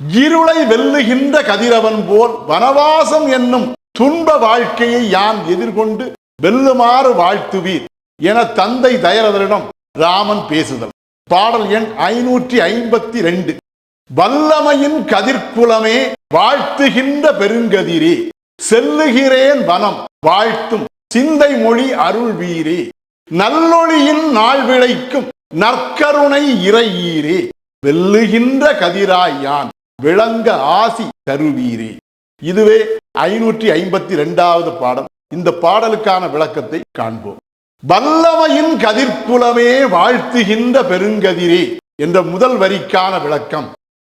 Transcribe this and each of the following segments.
இருளை வெல்லுகின்ற கதிரவன் போல் வனவாசம் என்னும் துன்ப வாழ்க்கையை யான் எதிர்கொண்டு வெல்லுமாறு வாழ்த்துவீர் என தந்தை தயரதரிடம் ராமன் பேசுதல். பாடல் எண் ஐநூற்றி ஐம்பத்தி ரெண்டு. வல்லமையின் கதிர்குலமே வாழ்த்துகின்ற பெருங்கதிரே செல்லுகிறேன் வனம் வாழ்த்தும் சிந்தை மொழி அருள் வீரே நல்லொளியின் நாள் விளைக்கும் நற்கருணை இறையீரே வெல்லுகின்ற கதிராய் யான் விளங்க ஆசி தருவீரே. இதுவே ஐநூற்றி ஐம்பத்தி ரெண்டாவது பாடல். இந்த பாடலுக்கான விளக்கத்தை காண்போம். வல்லமையின் கதிர்ப்புலமே வாழ்த்துகின்ற பெருங்கதிரே என்ற முதல் வரிக்கான விளக்கம்.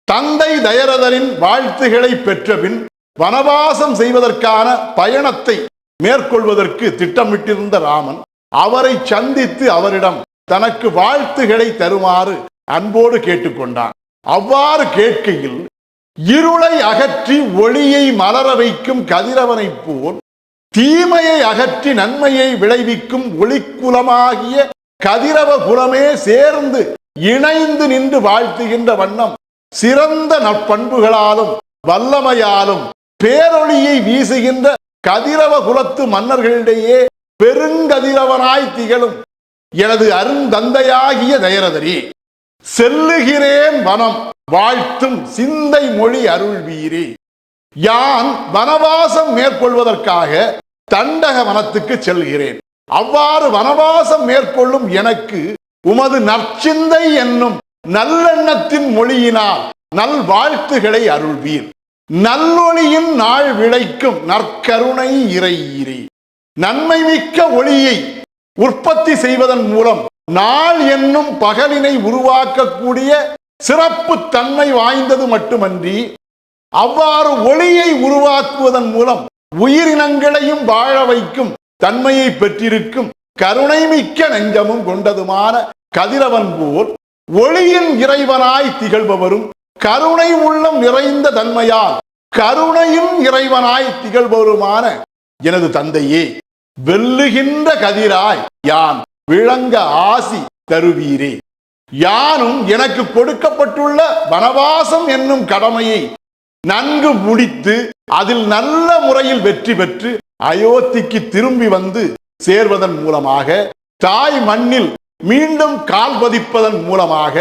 தந்தை தயரதரின் வாழ்த்துகளை பெற்றபின் வனவாசம் செய்வதற்கான பயணத்தை மேற்கொள்வதற்கு திட்டமிட்டிருந்த ராமன் அவரை சந்தித்து அவரிடம் தனக்கு வாழ்த்துகளை தருமாறு அன்போடு கேட்டுக்கொண்டான். அவ்வாறு கேட்கையில் இருளை அகற்றி ஒளியை மலர வைக்கும் கதிரவனைப் போல் தீமையை அகற்றி நன்மையை விளைவிக்கும் ஒளிக்குலமாகிய கதிரவ குலமே சேர்ந்து இணைந்து நின்று வாழ்த்துகின்ற வண்ணம் சிறந்த நற்பண்புகளாலும் வல்லமையாலும் பேரொளியை வீசுகின்ற கதிரவ குலத்து மன்னர்களிடையே பெருங்கதிரவனாய் திகழும் எனது அருந்தந்தையாகிய தயரதரி செல்லுகிறேன் வனம் வாழ்த்தும் சிந்தை மொழி அருள்வீரே. யான் வனவாசம் மேற்கொள்வதற்காக தண்டக வனத்துக்கு செல்கிறேன். அவ்வாறு வனவாசம் மேற்கொள்ளும் எனக்கு உமது நற்சிந்தை என்னும் நல்லெண்ணத்தின் மொழியினால் நல் வாழ்த்துகளை அருள்வீர். நல்லொளியின் நாள் விளைக்கும் நற்கருணை இறையீரே. நன்மை மிக்க ஒளியை உற்பத்தி செய்வதன் மூலம் நாள் என்னும் பகலினை உருவாக்கக்கூடிய சிறப்பு தன்மை வாய்ந்தது மட்டுமன்றி அவ்வாறு ஒளியை உருவாக்குவதன் மூலம் உயிரினங்களையும் வாழ வைக்கும் தன்மையை பெற்றிருக்கும் கருணை மிக்க நெஞ்சமும் கொண்டதுமான கதிரவன் போல் ஒளியின் இறைவனாய் திகழ்பவரும் கருணை உள்ளம் நிறைந்த தன்மையால் கருணையும் இறைவனாய் திகழ்பவருமான எனது தந்தையே. வெல்லுகின்ற கதிராய் யான் விளங்க ஆசி தருவீரே. யானும் எனக்கு கொடுக்கப்பட்டுள்ள வனவாசம் என்னும் கடமையை நன்கு முடித்து அதில் நல்ல முறையில் வெற்றி பெற்று அயோத்திக்கு திரும்பி வந்து சேர்வதன் மூலமாக தாய் மண்ணில் மீண்டும் கால் பதிப்பதன் மூலமாக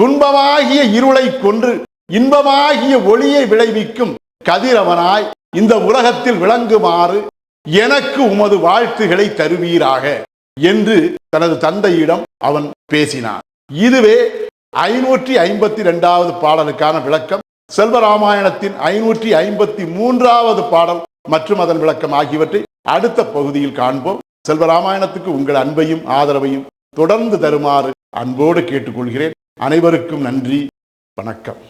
துன்பமாகிய இருளை கொன்று இன்பமாகிய ஒளியை விளைவிக்கும் கதிரவனாய் இந்த உலகத்தில் விளங்குமாறு எனக்கு உமது வாழ்த்துகளை தருவீராக என்று தனது தந்தையிடம் அவன் பேசினான். இதுவே ஐநூற்றி ஐம்பத்தி ரெண்டாவது பாடலுக்கான விளக்கம். செல்வராமாயணத்தின் ஐநூற்றி ஐம்பத்தி மூன்றாவது பாடல் மற்றும் அதன் விளக்கம் ஆகியவற்றை அடுத்த பகுதியில் காண்போம். செல்வராமாயணத்துக்கு உங்கள் அன்பையும் ஆதரவையும் தொடர்ந்து தருமாறு அன்போடு கேட்டுக்கொள்கிறேன். அனைவருக்கும் நன்றி. வணக்கம்.